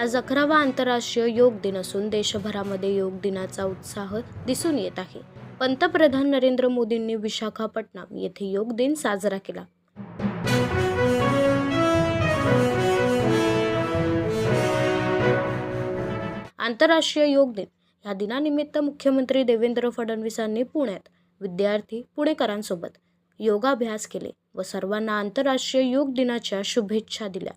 आज अकरावा आंतरराष्ट्रीय योग दिन असून देशभरामध्ये योग दिनाचा उत्साह दिसून येत आहे. पंतप्रधान नरेंद्र मोदींनी विशाखापट्टणम येथे योग दिन साजरा केला. आंतरराष्ट्रीय योग दिन या दिनानिमित्त मुख्यमंत्री देवेंद्र फडणवीसांनी पुण्यात विद्यार्थी पुणेकरांसोबत योगाभ्यास केले व सर्वांना आंतरराष्ट्रीय योग दिनाच्या शुभेच्छा दिल्या.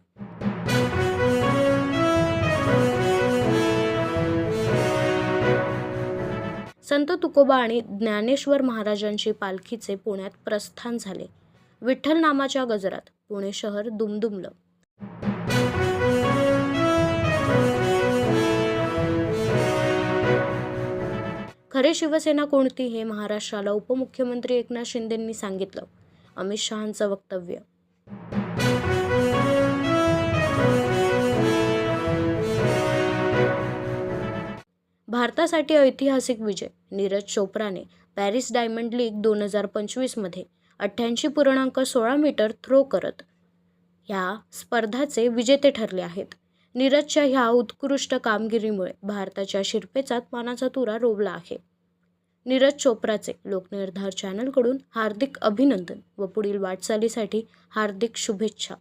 संत तुकोबा आणि ज्ञानेश्वर महाराजांची पालखीचे पुण्यात प्रस्थान झाले. विठ्ठल नामाच्या गजरात पुणे शहर दुमदुमलं. खरे शिवसेना कोणती हे महाराष्ट्राला उपमुख्यमंत्री एकनाथ शिंदेंनी सांगितलं. अमित शहांचं वक्तव्य. भारतासाठी ऐतिहासिक विजय नीरज चोप्राने पॅरिस डायमंड लीग दोन हजार पंचवीसमध्ये अठ्ठ्याऐंशी पूर्णांक सोळा मीटर थ्रो करत. ह्या स्पर्धाचे विजेते ठरले आहेत. नीरजच्या ह्या उत्कृष्ट कामगिरीमुळे भारताच्या शिरपेचात मानाचा तुरा रोवला आहे. नीरज चोप्राचे लोकनिर्धार चॅनलकडून हार्दिक अभिनंदन व पुढील वाटचालीसाठी हार्दिक शुभेच्छा.